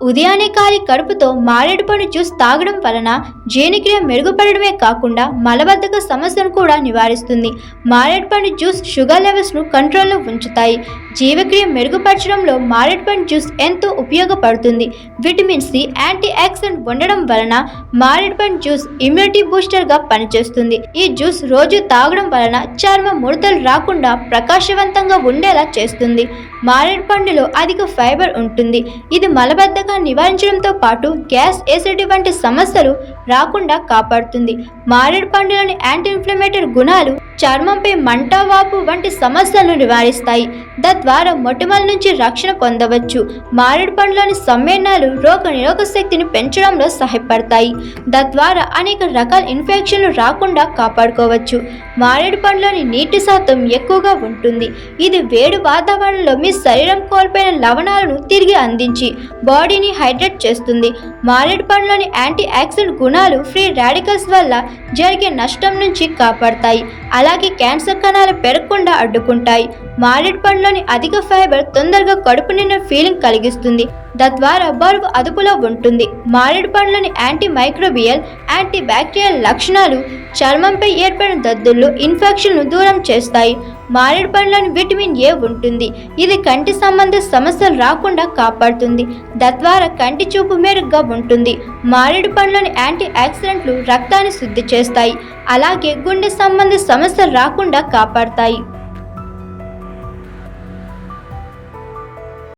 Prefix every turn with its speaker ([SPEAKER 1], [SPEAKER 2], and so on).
[SPEAKER 1] ఉదయాన్నే కాలి కడుపుతో మారేడు పండు జ్యూస్ తాగడం వలన జీర్ణక్రియ మెరుగుపడడమే కాకుండా మలబద్ధక సమస్యను కూడా నివారిస్తుంది. మారేడు పండు జ్యూస్ షుగర్ లెవెల్స్ను కంట్రోల్లో ఉంచుతాయి. జీవక్రియ మెరుగుపరచడంలో మారేడు పండు జ్యూస్ ఎంతో ఉపయోగపడుతుంది. విటమిన్ సి యాంటీ ఆక్సిడెంట్ ఉండడం వలన మారేడు పండు జ్యూస్ ఇమ్యూనిటీ బూస్టర్గా పనిచేస్తుంది. ఈ జ్యూస్ రోజు తాగడం వలన చర్మ ముడతలు రాకుండా ప్రకాశవంతంగా ఉండేలా చేస్తుంది. మారేడు పండులో అధిక ఫైబర్ ఉంటుంది. ఇది మలబద్ధకాన్ని నివారించడంతో పాటు గ్యాస్ ఎసిడిటీ వంటి సమస్యలు రాకుండా కాపాడుతుంది. మారేడు పండులోని యాంటీ ఇన్ఫ్లమేటరీ గుణాలు చర్మంపై మంట వాపు వంటి సమస్యలను నివారిస్తాయి. తద్వారా మొటిమల నుంచి రక్షణ పొందవచ్చు. మారేడు పండులోని సమ్మేళనాలు రోగ నిరోధక శక్తిని పెంచడంలో సహాయపడతాయి. తద్వారా అనేక రకాల ఇన్ఫెక్షన్లు రాకుండా కాపాడుకోవచ్చు. మారేడు పండులోని నీటి శాతం ఎక్కువగా ఉంటుంది. ఇది వేడి వాతావరణంలో మీ శరీరం కోల్పోయిన లవణాలను తిరిగి అందించి బాడీ బాడీని హైడ్రేట్ చేస్తుంది. మారేడు పండులోని యాంటీ ఆక్సిడెంట్ గుణాలు ఫ్రీ రాడికల్స్ వల్ల జరిగే నష్టం నుంచి కాపాడతాయి. అలాగే క్యాన్సర్ కణాలు పెరగకుండా అడ్డుకుంటాయి. మారేడు పండులోని అధిక ఫైబర్ తొందరగా కడుపు నిండిన ఫీలింగ్ కలిగిస్తుంది. తద్వారా బరువు అదుపులో ఉంటుంది. మారేడు పండ్లోని యాంటీ మైక్రోబియల్ యాంటీ బ్యాక్టీరియల్ లక్షణాలు చర్మంపై ఏర్పడిన దద్దుల్లో ఇన్ఫెక్షన్ను దూరం చేస్తాయి. మారేడు పండ్లోని విటమిన్ ఏ ఉంటుంది. ఇది కంటి సంబంధ సమస్యలు రాకుండా కాపాడుతుంది. తద్వారా కంటి చూపు మెరుగ్గా ఉంటుంది. మారేడు పండ్లోని యాంటీ ఆక్సిడెంట్లు రక్తాన్ని శుద్ధి చేస్తాయి. అలాగే గుండె సంబంధ సమస్యలు రాకుండా కాపాడతాయి.